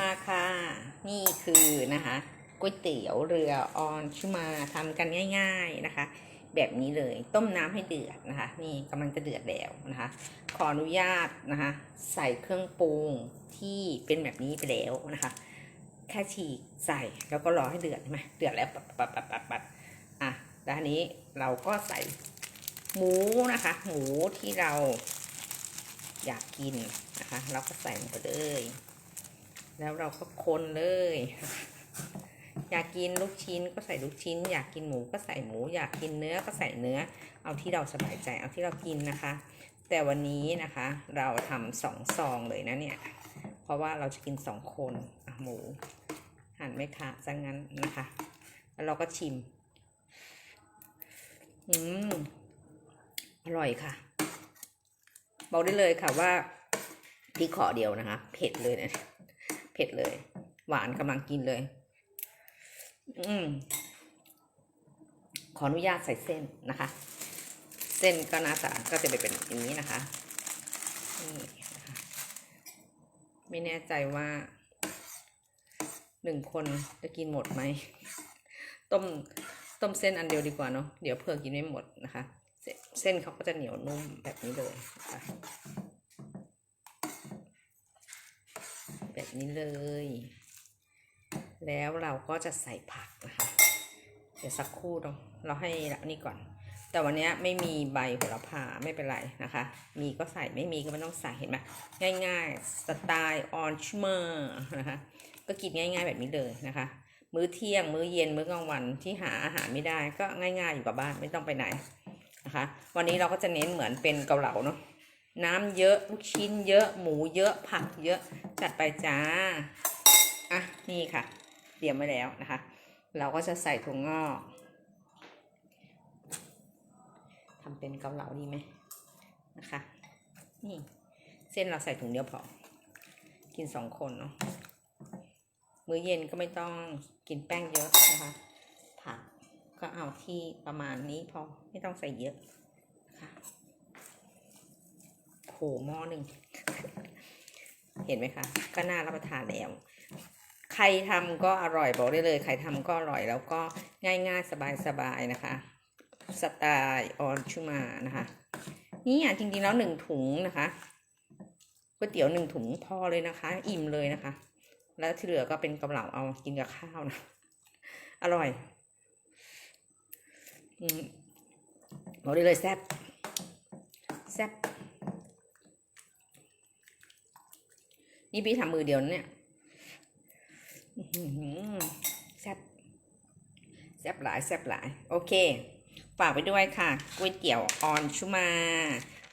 มาค่ะ นี่คือนะคะก๋วยเตี๋ยวเรือออนชุมาทำกันง่าย ๆนะคะ แบบนี้เลยต้มน้ำให้เดือดนะคะ นี่กำลังจะเดือดแล้วนะคะ ขออนุญาตนะคะ ใส่เครื่องปรุงที่เป็นแบบนี้ไปแล้วนะคะ แค่ฉีกใส่แล้วก็รอให้เดือดใช่ไหมเดือดแล้วปัดปัดปัดปัดปัดอะด้านนี้เราก็ใส่หมูนะคะ หมูที่เราอยากกินนะคะ เราก็ใส่ลงไปเลย แล้วเราก็คนเลย อยากกินลูกชิ้นก็ใส่ลูกชิ้น อยากกินหมูก็ใส่หมู อยากกินเนื้อก็ใส่เนื้อ เอาที่เราสบายใจเอาที่เรากินนะคะ แต่วันนี้นะคะ เราทำสองซองเลยนะเนี่ย เพราะว่าเราจะกินสองคนหมูหั่นไม่ขาดซะงั้นนะคะ แล้วเราก็ชิม อืมอร่อยค่ะ บอกได้เลยค่ะว่าพริกขอเดียวนะคะ เผ็ดเลยนะ เผ็ดเลย หวานกำลังกินเลย อืมขออนุญาตใส่เส้นนะคะ เส้นก็น้าตาก็จะไปเป็นอย่างนี้นะคะนี่นะคะไม่แน่ใจว่าหนึ่งคนจะกินหมดไหม ต้มต้มเส้นอันเดียวดีกว่าเนาะเดี๋ยวเผื่อกินไม่หมดนะคะเส้นเส้นเขาก็จะเหนียวนุ่มแบบนี้เลยนะคะแบบ นี้เลย แล้วเราก็จะใส่ผักนะคะ เดี๋ยวสักครู่เนาะเราให้อันนี้ก่อน แต่วันนี้ไม่มีใบโหระพาไม่เป็นไรนะคะ มีก็ใส่ไม่มีก็ไม่ต้องใส่เห็นไหมง่ายๆ สไตล์ออนชเมอร์นะคะ ก็กินง่ายๆแบบนี้เลยนะคะ มื้อเที่ยง มื้อเย็น มื้อกลางวันที่หาอาหารไม่ได้ก็ง่ายๆอยู่กับบ้านไม่ต้องไปไหนนะคะ วันนี้เราก็จะเน้นเหมือนเป็นเกาเหลาเนาะ น้ำเยอะลูกชิ้นเยอะหมูเยอะผักเยอะจัดไปจ้าอะนี่ค่ะ เตรียมไว้แล้วนะคะ เราก็จะใส่ถั่วงอกทำเป็นเกาเหลาดีไหมนะคะ นี่เส้นเราใส่ถุงเดียวพอ กินสองคนเนาะมื้อเย็นก็ไม่ต้องกินแป้งเยอะนะคะ ผักก็เอาที่ประมาณนี้พอไม่ต้องใส่เยอะนะคะ โหหม้อหนึ่ง เห็นไหมคะ ก็น่ารับประทานแล้ว ใครทำก็อร่อยบอกได้เลย ใครทำก็อร่อยแล้วก็ง่ายๆสบายๆนะคะ สไตล์ออนชุมานะคะ นี่อะจริงๆแล้วหนึ่งถุงนะคะก๋วยเตี๋ยวหนึ่งถุงพอเลยนะคะ อิ่มเลยนะคะ แล้วที่เหลือก็เป็นกำเหลาเอากินกับข้าวนะ อร่อยอืมบอกได้เลยแซ่บแซ่บ นี่พี่ทำมือเดียวนะเนี่ยแซ่บแซ่บหลายแซ่บหลาย โอเค ฝากไปด้วยค่ะก๋วยเตี๋ยวออนชุมา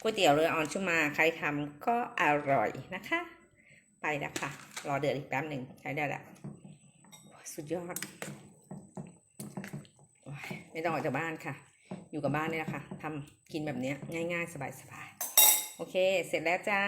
ก๋วยเตี๋ยวเรือออนชุมา ใครทำก็อร่อยนะคะ ไปแล้วค่ะ รอเดือดอีกแป๊บหนึ่งใช้ได้แล้วสุดยอดอไม่ต้องออกจากบ้านค่ะ อยู่กับบ้านนี่แหละค่ะทำกินแบบนี้ง่ายๆ สบายๆ โอเค เสร็จแล้วจ้า